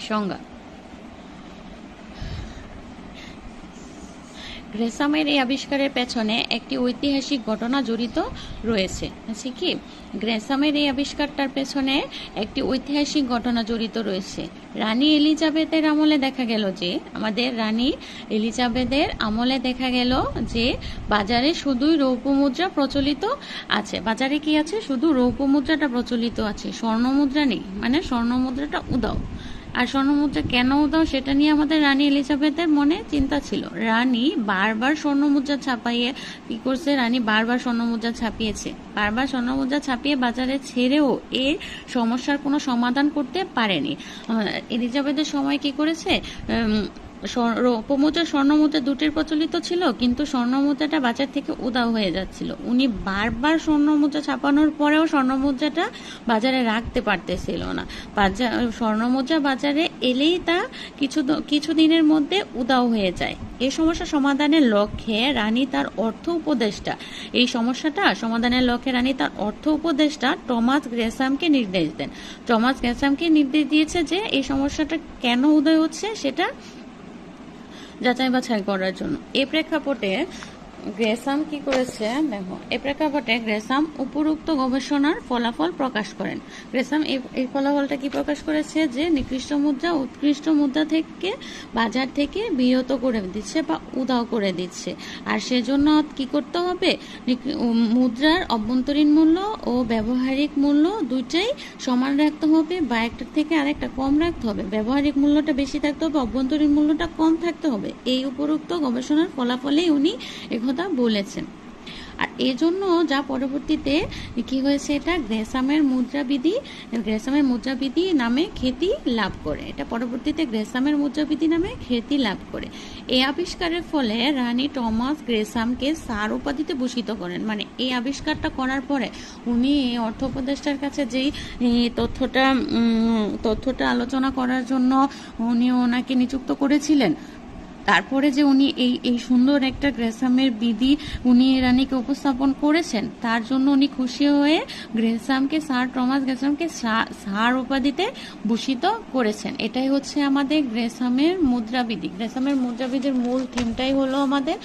সংজ্ঞা। গ্রেসামের এই আবিষ্কারের পেছনে একটি ঐতিহাসিক ঘটনা জড়িত রয়েছে। আছে কি? গ্রেসামের এই আবিষ্কারটার পেছনে একটি ঐতিহাসিক ঘটনা জড়িত রয়েছে। রানী এলিজাবেথের আমলে দেখা গেল যে, আমাদের রানী এলিজাবেথের আমলে দেখা গেল যে, বাজারে শুধুই রৌপ্য মুদ্রা প্রচলিত আছে। বাজারে কি আছে? শুধু রৌপ্য মুদ্রাটা প্রচলিত আছে। স্বর্ণ মুদ্রা নেই। মানে স্বর্ণ মুদ্রাটা উদাও। আর স্বর্ণমুদ্রা কেন দাও সেটা নিয়ে আমাদের রানী এলিজাবেথের মনে চিন্তা ছিল। রানী বারবার স্বর্ণমুদ্রা ছাপাইয়ে কি করছে? রানী বারবার স্বর্ণমুদ্রা ছাপিয়েছে। বারবার স্বর্ণমুদ্রা ছাপিয়ে বাজারে ছেড়েও এর সমস্যার কোনো সমাধান করতে পারেনি। এলিজাবেথের সময় কি করেছে? রৌপ্যমুদ্রা স্বর্ণমুদ্রা দুটির প্রচলিত ছিল, কিন্তু স্বর্ণমুদ্রাটা বাজার থেকে উদাও হয়ে যাচ্ছিল। উনি বারবার স্বর্ণমুদ্রা ছাপানোর পরেও স্বর্ণমুদ্রাটা বাজারে রাখতে পারতেছিল না। বাজার স্বর্ণমুদ্রা বাজারে এলেই তা কিছু কিছুদিনের মধ্যে উদাও হয়ে যায়। এই সমস্যা সমাধানের লক্ষ্যে রানী তার অর্থ উপদেষ্টা। এই সমস্যাটা সমাধানের লক্ষ্যে রানী তার অর্থ উপদেষ্টা টমাস গ্রেসামকে নির্দেশ দেন। টমাস গ্রেসামকে নির্দেশ দিয়েছে যে এই সমস্যাটা কেন উদয় হচ্ছে সেটা যাচাই বাছাই করার জন্য। এ প্রেক্ষাপটে গ্রেসাম কি করেছে, দেখো এই প্রেক্ষাপটে গ্রেসাম উপরোক্ত গবেষণার ফলাফল প্রকাশ করেন। গ্রেসাম এই ফলাফলটা কি প্রকাশ করেছে? যে নিকৃষ্ট মুদ্রা উৎকৃষ্ট মুদ্রা থেকে বাজার থেকে বিরত করে দিচ্ছে বা উদাও করে দিচ্ছে। আর সেজন্য কি করতে হবে? মুদ্রার অভ্যন্তরীণ মূল্য ও ব্যবহারিক মূল্য দুইটাই সমান রাখতে হবে বা একটার থেকে আরেকটা কম রাখতে হবে। ব্যবহারিক মূল্যটা বেশি থাকতে হবে, অভ্যন্তরীণ মূল্যটা কম থাকতে হবে। এই উপরোক্ত গবেষণার ফলাফলেই উনি একথা বলেছেন। আর এজন্য যা পরবর্তীতে কি হয়েছে এটা? গ্রেসামের মুদ্রাবিধি গ্রেসামের মুদ্রাবিধি নামে খ্যাতি লাভ করে। এটা পরবর্তীতে গ্রেসামের মুদ্রাবিধি নামে খ্যাতি লাভ করে। এই আবিষ্কারের ফলে রানী টমাস গ্রেসামকে সার উপাধিতে ভূষিত করেন। মানে এই আবিষ্কারটা করার পরে উনি অর্থ উপদেষ্টার কাছে যেই তথ্যটা তথ্যটা আলোচনা করার জন্য উনি ওনাকে নিযুক্ত করেছিলেন। তারপরে যে উনি এই এই সুন্দর একটা গ্রেসামের বিধি উনি রানীকে উপস্থাপন করেছেন, তার জন্য উনি খুশি হয়ে গ্রেসামকে, স্যার টমাস গ্রেসামকে সার উপাধিতে ভূষিত করেছেন। এটাই হচ্ছে আমাদের গ্রেসামের মুদ্রাবিধি। গ্রেসামের মুদ্রাবিধির মূল থিমটাই হলো আমাদের